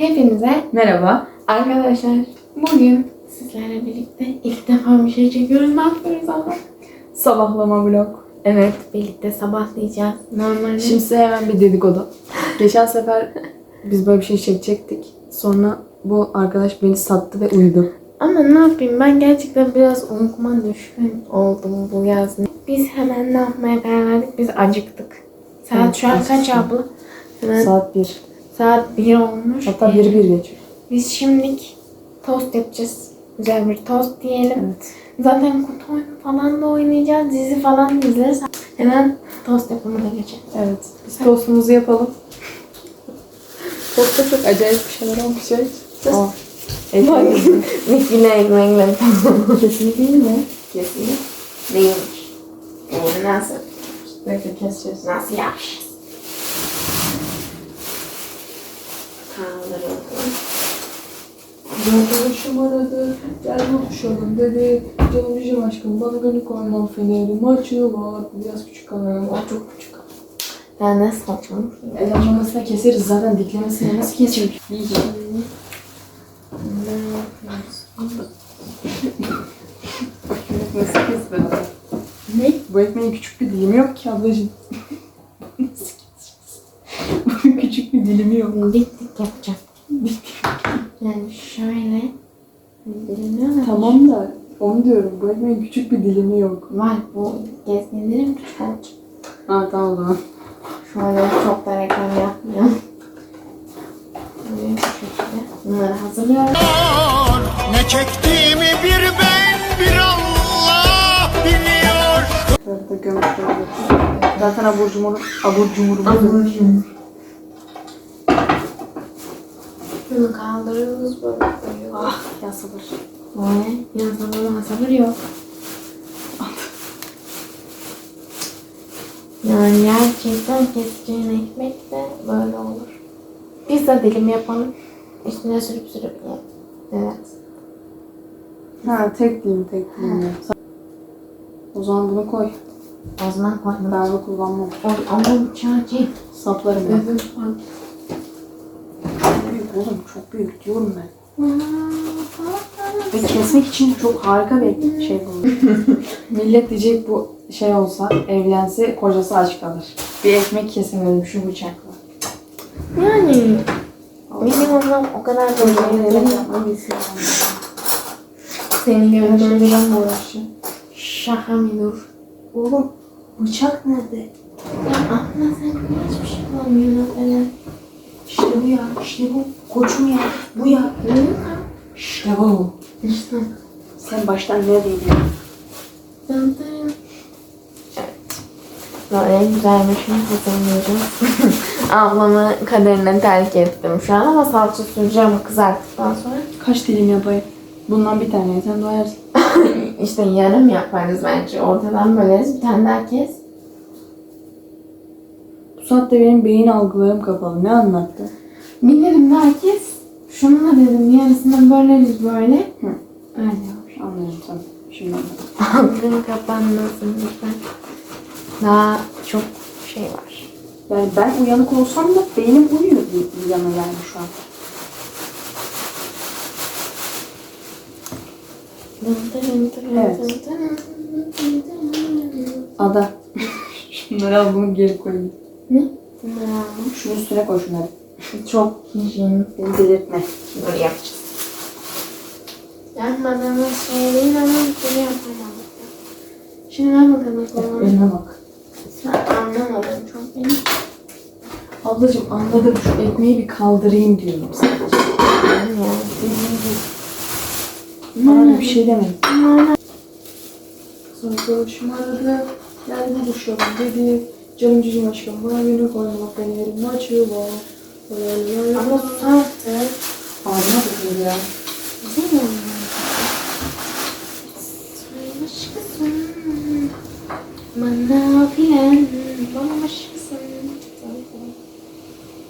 Hepinize Merhaba. arkadaşlar bugün sizlerle birlikte ilk defa bir şey çekiyoruz. Ne yapıyoruz ama? Sabahlama vlog. Evet birlikte sabahlayacağız. Normalde Şimdi size hemen bir dedikodu. Geçen sefer biz böyle bir şey çekecektik. Sonra bu arkadaş beni sattı ve uyudu. ama ne yapayım ben gerçekten biraz uykuma düşkün oldum bu yaz. Biz hemen ne yapmaya karar verdik? Biz acıktık. Saat Evet, şu an kaç abla? Hemen Saat 1. saat 1 olmuş. Hatta 1 1 geçiyor. Biz şimdilik tost yapacağız. Güzel bir tost diyelim. Evet. Zaten kutu oyunu falan da oynayacağız. Dizi falan izleriz. Hemen tost yapımına geçelim. Evet. Biz tostumuzu yapalum. Tostta çok acayip bir şeyler. Aa. Ekmek yedim. Mikine ekmekle Kesin değil mi? kesin değilmiş. Yani nasıl? Bekle keseceğiz. Nasıl yapacağız? Kaldıralım. Arkadaşım aradı. Gel buluşalım dedi. Canım bizim aşkım bana gönül koymam feneri. Maçı var. Biraz küçük kameram var. Çok küçük. Ya ne saçma. Elamamasına keseriz zaten diklemesine nasıl keseriz? Nasıl kesme? Ne? Bu ekmeğin küçük bir dilimi yok ki ablacığım. Nasıl keseceğiz? Bunun küçük bir dilimi yok. Dik dik yapacağım. Yani şöyle. Dilimliyor mu? Tamam da onu diyorum. Bu ekmeğin küçük bir dilimi yok. Var bu gezginlerim küçük olacak. Ha tamam o zaman. Şöyle çok da reklam yapmayalım. Böyle bu şekilde. Bunları hazırlıyorum. Ne çektiğimi bir ben bir Allah biliyor. Böyle de gömüş böyle. Zaten abur cumur, abur cumurumuz. Şunu kaldırıyoruz böyle koyuyoruz. Ah ya sabır. Böyle yazılma sabır yok. Yani gerçekten keseceğin ekmek de böyle olur. Pizza dilimi yapalım. Üstüne sürüp sürüp ye. Evet. Ha tek dilim tek dilim. yap. O zaman bunu koy. O zaman koydum. Ben bunu kullanmam. Ama bıçağı çek. Saplarım. Öbür koy. Oğlum çok büyük diyorum ben. Ve kesmek için çok harika bir şey bu. Millet diyecek bu şey olsa evlense kocası aç kalır. Bir ekmek kesemedim şu bıçakla. Yani benim anlam o kadar da Yemek bilsin. Senin Ben gönlün şimdi ben uğraşacağım. şaka mı dur? Oğlum bıçak nerede? Ya abla sen hiçbir şey bulamıyorsun falan? Bu ya, işte bu. Koçum ya, bu ya. İşte bu. İşte. Sen baştan neredeydin? Dın dın. Evet. Böyle güzel bir şey hazırlayacağız. Ablamı kaderine terk ettim şu an ama salça süreceğim kızarttıktan sonra. Kaç dilim yapayım? Bundan bir tane sen doyarsın. işte yarım yaparız bence. Ortadan böleriz. Bir tane daha kes. Bu saatte benim beyin algılarım kapalı. Ne anlattı? Bilirim daha kes. Şunu da dedim yarısını böleriz böyle. Hı. Öyle olur. Anlıyorum tamam. Şimdi anladım. Kapanmasın lütfen. Daha çok şey var. Yani ben uyanık olsam da beynim uyuyor bir, yana yani şu an. Evet. Ada. Şunları al bunu geri koyayım. Ne? Şunun üstüne koy şunları. Çok hijyenik. Beni delirtme. Böyle yapacağız. Yapmadığımız şey değil ama türlü yapamadık. Şimdi ver bakalım kolunu. Önüme bak. Sen anlamadın çok beni. Ablacığım anladım şu ekmeği bir kaldırayım diyorum sadece. Yani ya. Bana bir şey demedim. Sonra görüşüm aradı. Gel buluşalım dedi. Canım cicim aşkım bana beni koymak beni yerim açıyor var. ama sus artık. Ağzına bakıyor ya. Güzel olmuş. Bambaşkasın. Bana filan bambaşkasın.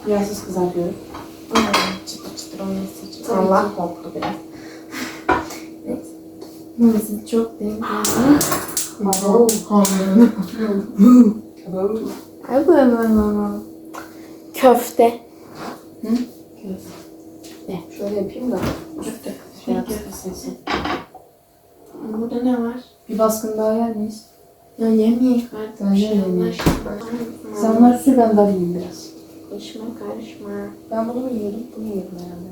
Yağsız kızartıyorum. Çıtır çıtır olması için. Allah korktu biraz. Neyse. Burası çok denk geldi. Abo. Abo. Köfte. Hı? Eh, şöyle yapayım da. Üstte şey yapsın. Burada ne var? Bir baskın daha yer miyiz? Ya yemeyiz artık. Ben şey yemeyeyim. Sen onları sür ben de alayım biraz. Karışma karışma. Ben bunu mu yiyordum? Bunu yiyordum herhalde.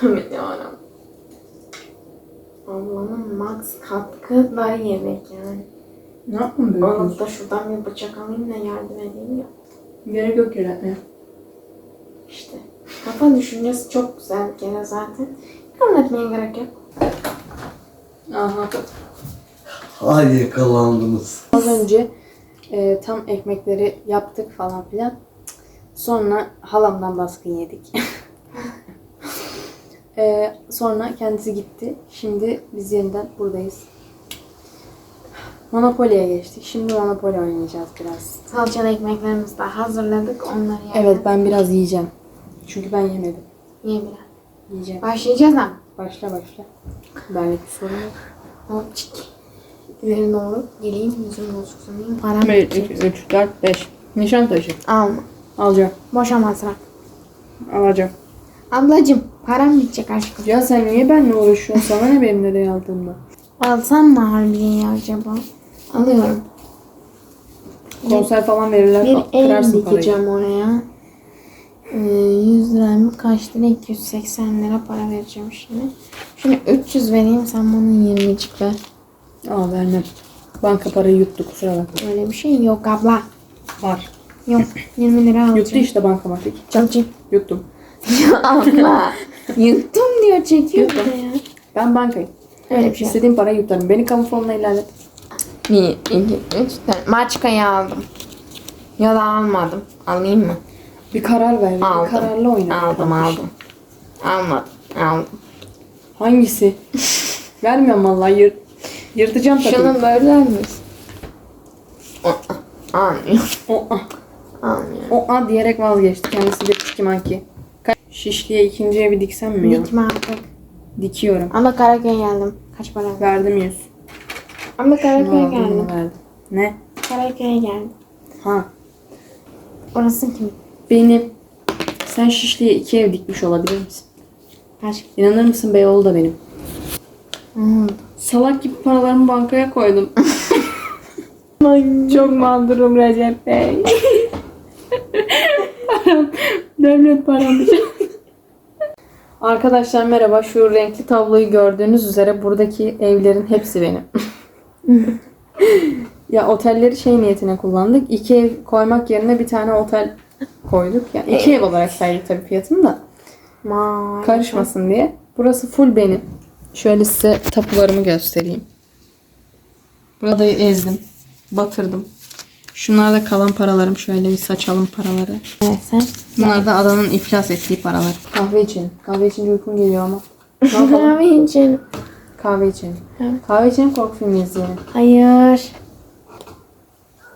Tabii yarabbim. Ablamın max katkı da yemek yani. Ne yapmam böyle? Onu da şuradan bir bıçak alayım da yardım edeyim ya. Gerek yok yaratmaya. İşte. Kafa düşüncesi çok güzel bir kere zaten. Anlatmaya gerek yok. Aha. Ay yakalandınız. Az önce e, tam ekmekleri yaptık falan filan. Sonra halamdan baskın yedik. E, sonra kendisi gitti. Şimdi biz yeniden buradayız. Monopoly'ye geçtik. Şimdi Monopoly oynayacağız biraz. Salçalı ekmeklerimizi de hazırladık. Onları yiyelim. Evet ben biraz yiyeceğim. Çünkü ben yemedim. Ye biraz. Yiyeceğim. Başlayacağız ama. Başla başla. Benlik bir sorun yok. Hop çık. İleri doğru geleyim. Yüzüm bozuk sanayım. Param bitecek. 3, 4, 5. Nişan taşı. Alma. Alacağım. Boşa masraf. Alacağım. Ablacım param bitecek aşkım. Ya sen niye benimle uğraşıyorsun? Sana ne benim nereye aldığımda? Alsam mı harbiye acaba? Alıyorum. Konser falan verirler. Bir el kırarsın parayı. dikeceğim oraya. Ee, 100 lira mı? Kaç lira? 280 lira para vereceğim şimdi. Şimdi 300 vereyim sen bana 20'cik ver. Aa vermem. Banka parayı yuttu kusura bakma. Öyle bir şey yok abla. Var. Yok 20 lira alacağım. Yuttu işte bankamatik. Çalışayım. Yuttum. Ya abla. Yuttum diyor çekiyor de ya. Ben bankayım. Öyle bir şey. İstediğim parayı yutarım. Beni kamu fonuna ilerlet. 1, 2, 3, 4. Maçkayı aldım. Ya da almadım. Alayım mı? Bir karar ver. Bir Aldım. kararlı oyna. Aldım aldım. Almadım. Aldım. Hangisi? Vermiyorum vallahi. Yır, yırtacağım tabii. Şunu böler misin? Almıyor. O, ah, Almıyor. o a diyerek vazgeçti. Kendisi bir tiki manki. Ka- Şişliğe ikinciye bir diksem mi ya? Dikme artık. Dikiyorum. Ama Karaköy'e geldim. Kaç para? Verdim yüz. Ama Şunu Karaköy'e aldım bunu geldim. verdim. Ne? Karaköy'e geldim. Ha. Orası kim? Benim. Sen Şişli'ye iki ev dikmiş olabilir misin? Kaç? İnanır mısın Beyoğlu da benim. Hmm. Salak gibi paralarımı bankaya koydum. Çok mağdurum Recep Bey. param, devlet param. Arkadaşlar merhaba. Şu renkli tabloyu gördüğünüz üzere buradaki evlerin hepsi benim. ya otelleri şey niyetine kullandık. İki ev koymak yerine bir tane otel koyduk. Yani iki ev olarak saydık tabii fiyatını da. Maalesef. Karışmasın diye. Burası full benim. Şöyle size tapularımı göstereyim. Burada ezdim. Batırdım. Şunlar da kalan paralarım. Şöyle bir saçalım paraları. Evet sen. Bunlar da adanın iflas ettiği paralar. Kahve için. Kahve içince uykum geliyor ama. Kahve için. Kahve için. Kahve için korku filmi izleyelim. Hayır.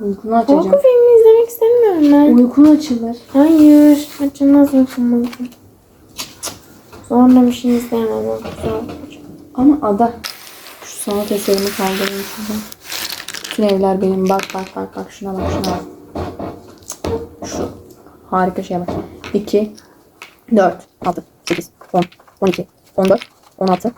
Uykunu açacağım. Korku filmi izlemek istemiyorum ben. Uykun açılır. Hayır. Açılmaz uykum Sonra bir şey izleyemem. Zor. Ama ada. Şu sanat eserimi kaldırayım şuradan. Bütün evler benim. Bak bak bak bak şuna bak şuna bak. Şu harika şeye bak. 2 4 6 8 10 12 14 16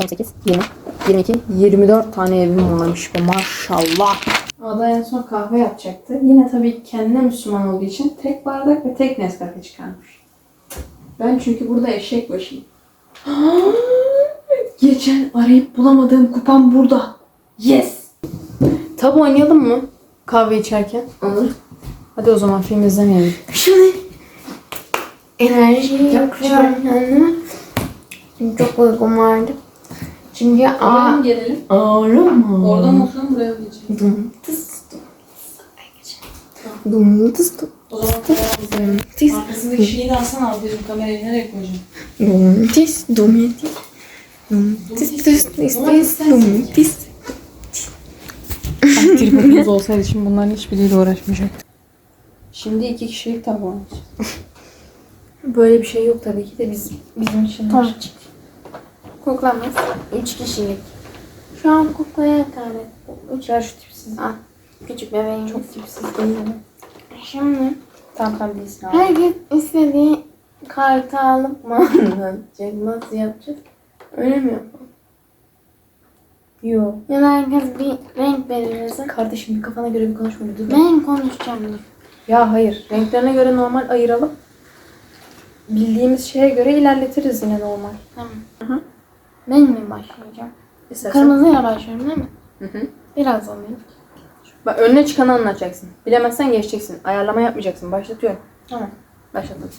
18 20 22 24 tane evim varmış be maşallah. Ada en son kahve yapacaktı. Yine tabii kendine Müslüman olduğu için tek bardak ve tek Nescafe çıkarmış. Ben çünkü burada eşek başıyım. Geçen arayıp bulamadığım kupam burada. Yes. Tabu oynayalım mı? Kahve içerken. Olur. Hadi o zaman film izlemeyelim. Şimdi enerji Yap, yapıyorum kendime. Çünkü çok uykum vardı. Çünkü aa, gelelim? ağrım Oradan oturalım buraya geçelim. Dum tıs dum. Dum tıs dum. O zaman kamera izleyelim. Tıs Arkasındaki şeyi de alsana abi. Bizim kamerayı nereye koyacağım? dum tıs dum tıs. Dum tıs tıs tıs tıs dum tıs. Tripodumuz olsaydı şimdi bunların hiçbiriyle uğraşmayacaktık. Şimdi iki kişilik oynayacağız. Böyle bir şey yok tabii ki de biz bizim için. var. Koklamaz. Üç kişilik. Şu an koklaya hakaret. Üç Ver şu tipsiz. Al. Küçük bebeğim. Çok tipsiz değil mi? Şimdi Tam tam değilsin abi. herkes istediği kartı alıp mı anlatacak? Nasıl yapacak? Öyle mi yapalım? Yok. Ya da herkes bir renk belirlesin. Kardeşim bir kafana göre bir konuşma. Dur. Ben konuşacağım dur. Ya hayır. Renklerine göre normal ayıralım. Bildiğimiz şeye göre ilerletiriz yine normal. Tamam. Ben mi başlayacağım? İstersen. Kırmızıyla başlıyorum değil mi? Hı hı. Biraz alayım. Bak önüne çıkanı anlatacaksın. Bilemezsen geçeceksin. Ayarlama yapmayacaksın. Başlatıyorum. Tamam. Başladım.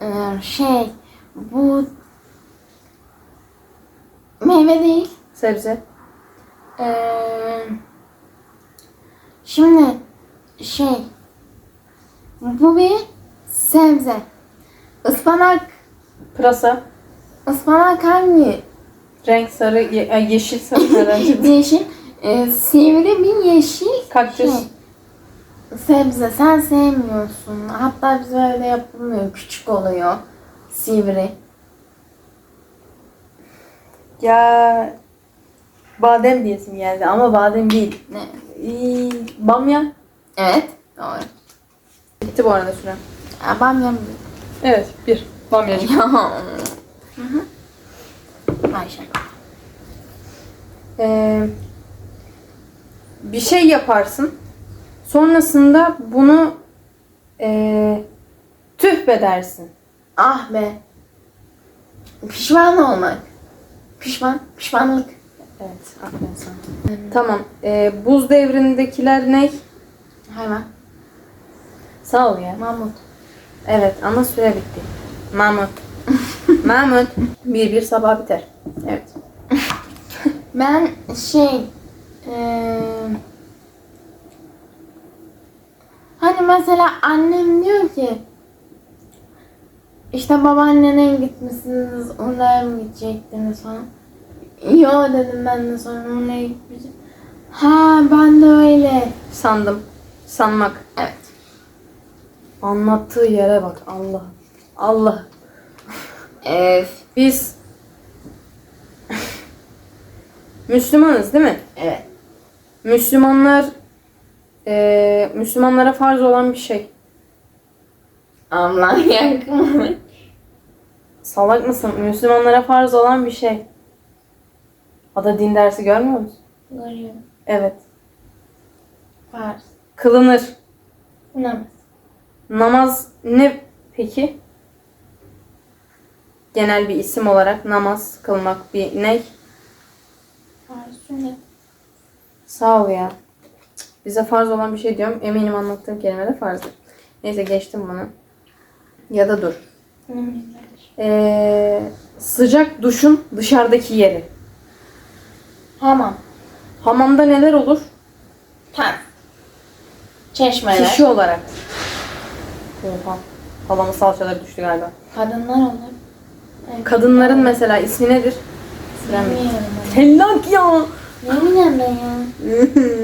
Ee, şey bu meyve değil. Sebze. Ee, şimdi şey bu bir sebze. Ispanak Pırasa. ıspanak hangi? Renk sarı, ye- ay, yeşil sarı herhalde. yeşil. Ee, sivri bir yeşil Kaktüs. şey. Sebze sen sevmiyorsun. Hatta bize öyle yapılmıyor. Küçük oluyor. Sivri. Ya badem diyesim geldi ama badem değil. Ne? İyi, bamya. Evet. Doğru. Bitti bu arada süren. Ya, Bamya mı? Evet bir. Bamyacık. Ayşe. Ee, bir şey yaparsın. Sonrasında bunu ee, tüh be dersin. Ah be. Pişman olmak. Pişman. Pişmanlık. Evet, aferin sana. Tamam. ee, buz devrindekiler ne? Hayvan. Sağ ol ya. Mamut. Evet ama süre bitti. Mahmut. Mahmut. Bir bir sabah biter. Evet. Ben şey eee hani mesela annem diyor ki işte babaannene gitmişsiniz oraya mı gidecektiniz falan. Yo dedim ben de sonra oraya gitmeyeceğim. Ha ben de öyle. Sandım. Sanmak. Evet. Anlattığı yere bak. Allah. Allah. Evet. Biz Müslümanız değil mi? Evet. Müslümanlar eee, Müslümanlara farz olan bir şey. Allah yakın. Salak mısın? Müslümanlara farz olan bir şey. O da din dersi görmüyor musun? Görüyorum. Evet. Pars. Kılınır. Namaz. Namaz ne peki? Genel bir isim olarak namaz kılmak bir ne? Sünnet. Sağ ol ya. Bize farz olan bir şey diyorum. Eminim anlattığım kelime de farzdır. Neyse geçtim bunu. Ya da dur. Ee, sıcak duşun dışarıdaki yeri. Hamam. Hamamda neler olur? Tam. Çeşmeler. Kişi olarak. Oha. Halamın salçaları düştü galiba. Kadınlar olur. Kadınların mesela ismi nedir? Bilmiyorum. Tellak ya. Ne bileyim ben ya.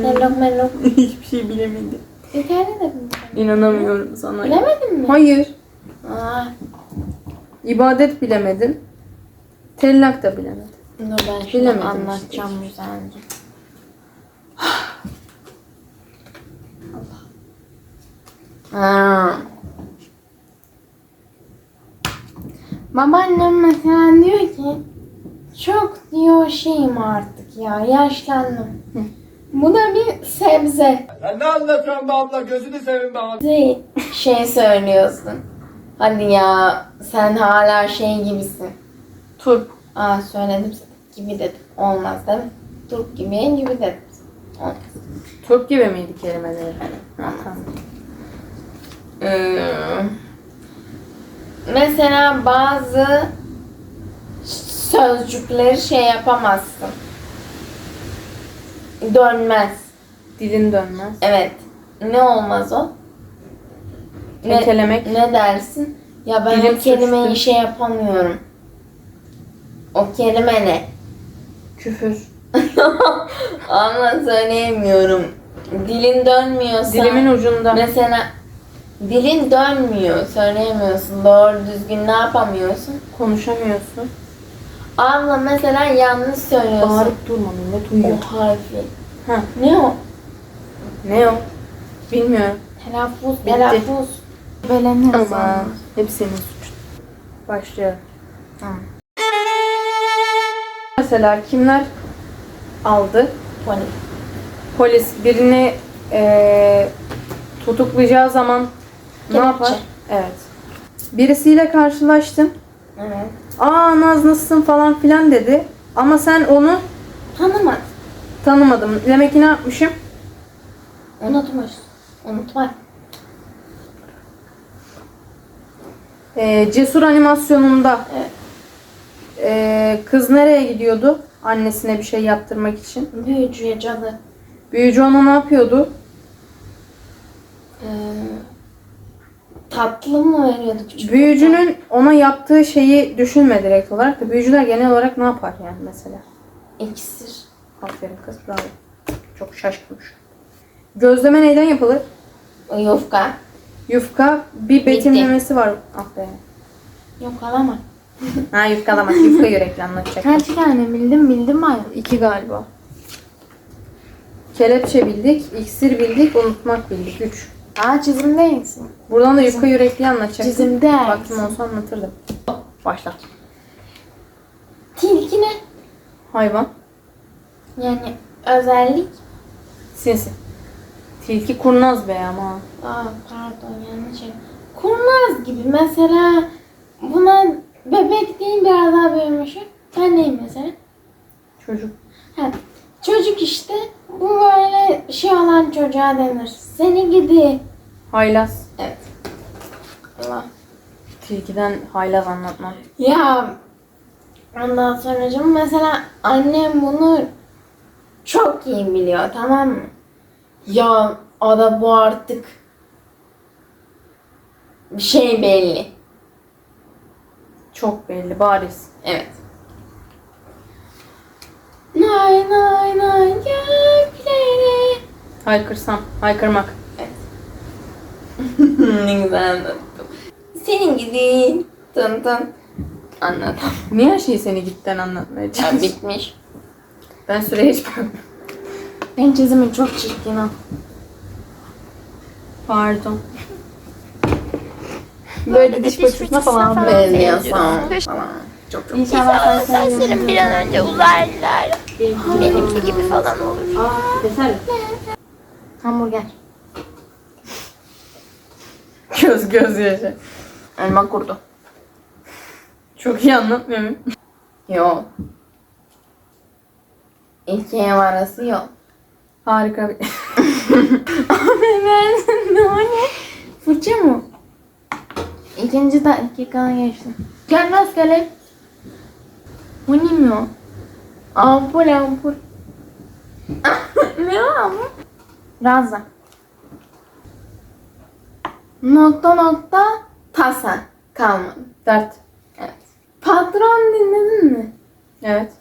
Mellok mellok. Hiçbir şey bilemedim. Yukarıda da bilmiyorum. İnanamıyorum sana. Bilemedin mi? Hayır. Aa, İbadet bilemedin. Tellak da bilemedin. dur ben şunu Bilemedim anlatacağım güzelce. Allah. Babaannem mesela diyor ki çok diyor şeyim artık ya yaşlandım. Bu da bir sebze. Ya ne anlatıyorsun be abla gözünü seveyim be abi. Şey, şey söylüyorsun. Hadi ya sen hala şey gibisin. Turp. Aa söyledim gibi dedim. Olmaz değil mi? Turp gibi gibi dedim. Olmaz. Turp gibi miydi kelimeleri? Tamam. Hmm. Mesela bazı sözcükleri şey yapamazsın. Dönmez. Dilin dönmez. Evet. Ne olmaz o? Ne, ne dersin? Ya ben Dilim o kelimeyi sürçtü. şey yapamıyorum. O kelime ne? Küfür. Ama söyleyemiyorum. Dilin dönmüyorsa... Dilimin ucunda. Mesela dilin dönmüyor, söyleyemiyorsun. Doğru düzgün ne yapamıyorsun? Konuşamıyorsun. Abla mesela yanlış söylüyorsun. Bağırıp durma millet uyuyor. O harfi. Ha. Ne o? Ne o? Bilmiyorum. Telaffuz, Bitti. telaffuz. Belenir Ama hep senin suçun. Başlayalım. Mesela kimler aldı? Polis. Polis birini eee, tutuklayacağı zaman ne Kelepçe. yapar? Evet. Birisiyle karşılaştın. Evet. Aa Naz nasılsın falan filan dedi. Ama sen onu Tanımak. tanımadım. Demek ki ne yapmışım? Unutmuş. Unutmak. Ee, cesur animasyonunda Evet. ee, kız nereye gidiyordu? Annesine bir şey yaptırmak için. Büyücüye cadı. Büyücü ona ne yapıyordu? Ee, tatlı mı veriyordu küçük? Büyücünün ona yaptığı şeyi düşünme direkt olarak da büyücüler genel olarak ne yapar yani mesela? İksir. Aferin kız bravo. Çok şaşkınmış. Gözleme neyden yapılır? Yufka. Yufka bir betimlemesi var. Ah be. Yok alama. Ha yufkalamak. Yufka yürekli anlatacak. Kaç tane bildim bildim mi? İki galiba. Kelepçe bildik, iksir bildik, unutmak bildik. Üç. Aa çizimdeysin. Buradan da yufka yürekli anlatacaktım. Çizimde. Vaktim olsa anlatırdım. Başla. Tilki ne? Hayvan. Yani özellik. Sinsi. Tilki kurnaz be ama. Aa pardon yanlış şey. Kurnaz gibi mesela buna bebek değil biraz daha büyümüşüm. Ben neyim mesela? Çocuk. Ha, çocuk işte bu böyle şey olan çocuğa denir. Seni gidi. Haylaz. Evet. Allah. Tilkiden haylaz anlatmam. Ya ondan sonra mesela annem bunu çok iyi biliyor tamam mı? Ya o da bu artık bir şey belli. Çok belli, bariz. Evet. Nay nay. Haykırsam, haykırmak. ne güzel anlattım. Senin gidin. Tın tın. Anladım. Niye her şeyi seni gitten anlatmaya Ya çalışıyorsun? bitmiş. Ben süreye hiç bakmıyorum. Benim çizimin çok çirkin ha. Pardon. Böyle diş fırçasına falan Benziyorsan falan. Çok çok. İnşallah saçlarım bir an önce uzarlar. Benimki gibi falan olur. Aa, yeter. Hamburger. Göz göz yaşı. Elma kurdu. Çok iyi anlatmıyor muyum? Yok. İki ev arası yok. Harika bir... ben ne o ne? Fırça mı? İkinci dakikana geçtim. Gelmez gelip. Bu ne mi o? Ampul ampul. ne o ama? Razza. Nokta nokta tasa kalmadı. Dert. Evet. Patron dinledin mi? Evet.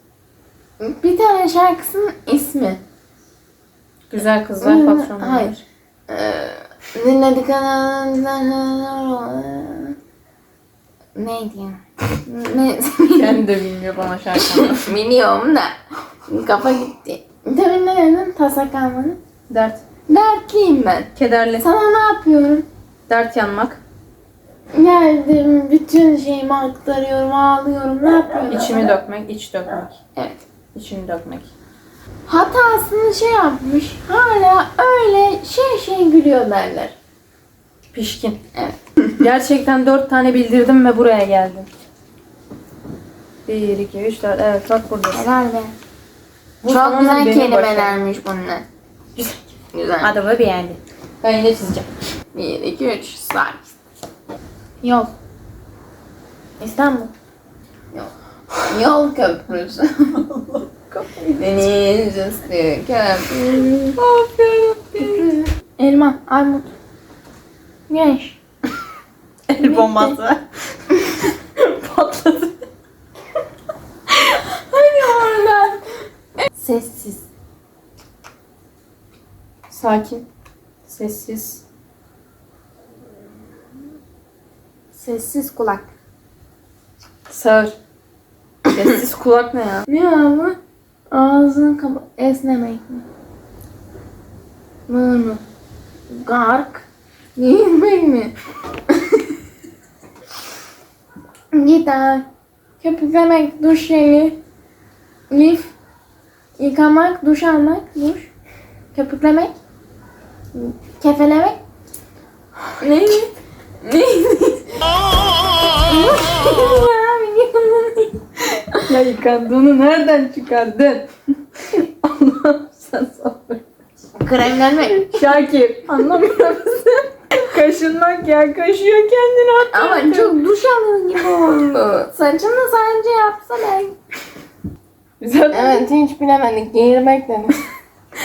Bir tane şarkısının ismi. Güzel kızlar Hı, patron. hayır. Ee, dinledik Neydi ya? Ne? Kendi de bilmiyor bana şarkı. Biliyorum da kafa gitti. Demin ne dedin? Tasa kalmadı. Dert. Dertliyim ben. Kederli. Sana ne yapıyorum? Dert yanmak. Geldim, bütün şeyimi aktarıyorum, ağlıyorum. Ne yapıyorum? İçimi dökmek, iç dökmek. Evet. İçini dökmek. Hatasını şey yapmış. Hala öyle şey şey gülüyor derler. Pişkin. Evet. Gerçekten dört tane bildirdim ve buraya geldim. Bir, iki, üç, dört. Evet bak burada. Helal be. Bu Çok güzel kelimelermiş bunlar. Güzel. Adamı beğendi. Ben yine çizeceğim. Bir, iki, üç, start. Yol. İstanbul. Yol. Yol köprüsü. Deniz üstü köprü. Köprü. Elma, armut. Güneş. El bombası. Patladı. Hani oradan. Sessiz. Sakin. Sessiz. Sessiz kulak. Sağır. Sessiz kulak ne ya? Ne abi? Ağzını kapa esnemek mi? Mı mı? Gark. Giyinmek mi? Gitar. Köpüklemek, duş jeli. Lif. Yıkamak, duş almak, duş. Köpüklemek. Kefelemek. Neydi? Neydi? ya yıkandığını nereden çıkardın? Allah'ım sen sabır. Kremlenmek. Şakir anlamıyor musun? Kaşınmak ya kaşıyor kendini at. Ama çok duş alıyor gibi oldu. Saçını sadece yapsa ben. Güzel. Evet hiç bilemedik. Geğirmek dedik.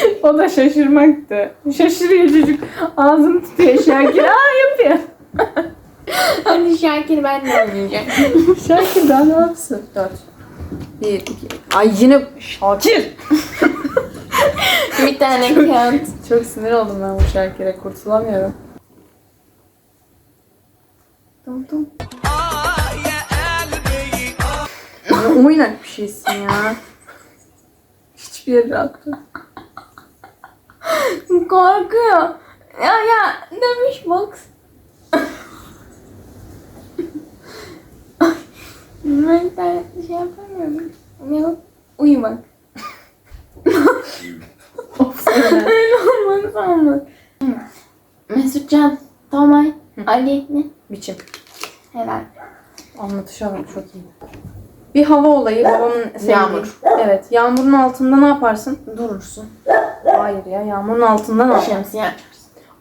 O da şaşırmaktı. Şaşırıyor çocuk. Ağzını tutuyor Şakir. Aa yapıyor. Hadi Şakir ben de oynayacağım. Şakir daha ne yapsın? Dört. Bir, iki. Ay yine Şakir. bir tane kağıt. Çok sinir oldum ben bu Şakir'e. Kurtulamıyorum. Tum tum. Ne oynak bir şeysin ya. Hiçbir rahat dur. Korkuyor. Ya ya demiş box. ben de şey yapamıyorum. Yok uyumak. Öyle olmaz olmaz. Mesutcan, Tomay, Ali ne? Biçim. Helal. Anlatışa bak çok iyi. Bir hava olayı babamın sevdiği. Yağmur. Evet. Yağmurun altında ne yaparsın? Durursun. Hayır ya. Yağmurun altında ne yaparsın? Şemsiye.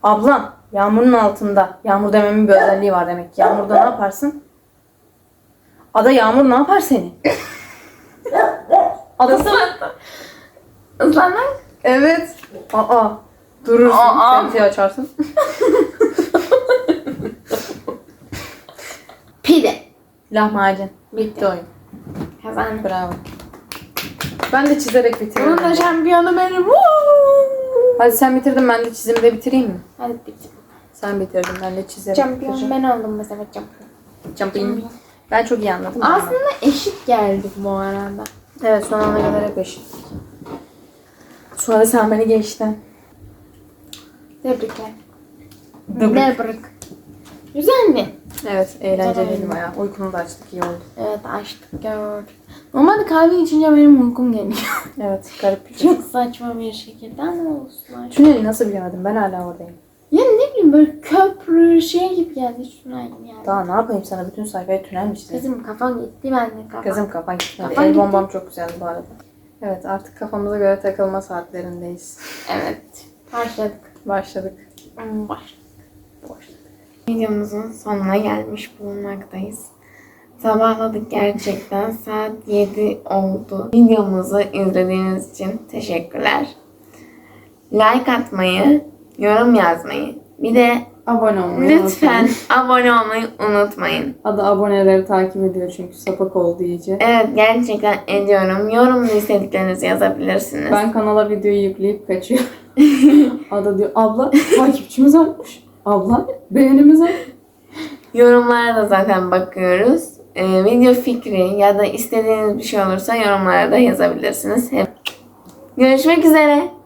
Ablam yağmurun altında. Yağmur dememin bir özelliği var demek. Yağmurda ne yaparsın? Ada yağmur ne yapar seni? Ada sana... Islanmak? Evet. Aa. Durursun. Aa. Şemsiye açarsın. Pide. Lahmacun. Bitti oyun. Kazandım. Bravo. Ben de çizerek bitiriyorum. Bunun da şampiyonu benim. Woo! Hadi sen bitirdin ben de çizimi de bitireyim mi? Hadi bitir. Sen bitirdin ben de Şampiyon bitireceğim. ben oldum mesela şampiyon. Jumping. Ben çok iyi anladım. Aslında eşit geldik bu arada. Evet son ana kadar hep eşittik. Sonra sen beni geçtin. Tebrikler. Tebrik. Güzel mi? Evet eğlenceliydi bayağı. Uykunu da açtık iyi oldu. Evet açtık gördük. Normalde kahve içince benim uykum geliyor. Evet garip bir şey. Çok saçma bir şekilde ama olsun. Tüneli nasıl bilemedim ben hala oradayım. Ya ne bileyim böyle köprü şey gibi geldi. Şuna gibi yani. Daha ne yapayım sana bütün sayfaya tünel mi çizeyim? Kızım kafam gitti ben de kafam. Kızım kafan gitmedi. Kafan El gitti. bombam çok güzeldi bu arada. Evet artık kafamıza göre takılma saatlerindeyiz. Evet. Başladık. Başladık. Başladık. Başladık. Videomuzun sonuna gelmiş bulunmaktayız. Sabahladık gerçekten. Saat 7 oldu. Videomuzu izlediğiniz için teşekkürler. Like atmayı, yorum yazmayı, bir de Abone olmayı lütfen abone olmayı unutmayın. Adı aboneleri takip ediyor çünkü sapak oldu iyice. Evet gerçekten ediyorum. Yorumda istediklerinizi yazabilirsiniz. Ben kanala videoyu yükleyip kaçıyorum. Ada diyor abla takipçimiz artmış. Abla beğenimiz artmış. Yorumlara da zaten bakıyoruz. Ee, video fikri ya da istediğiniz bir şey olursa yorumlara da yazabilirsiniz. Hep. Görüşmek üzere.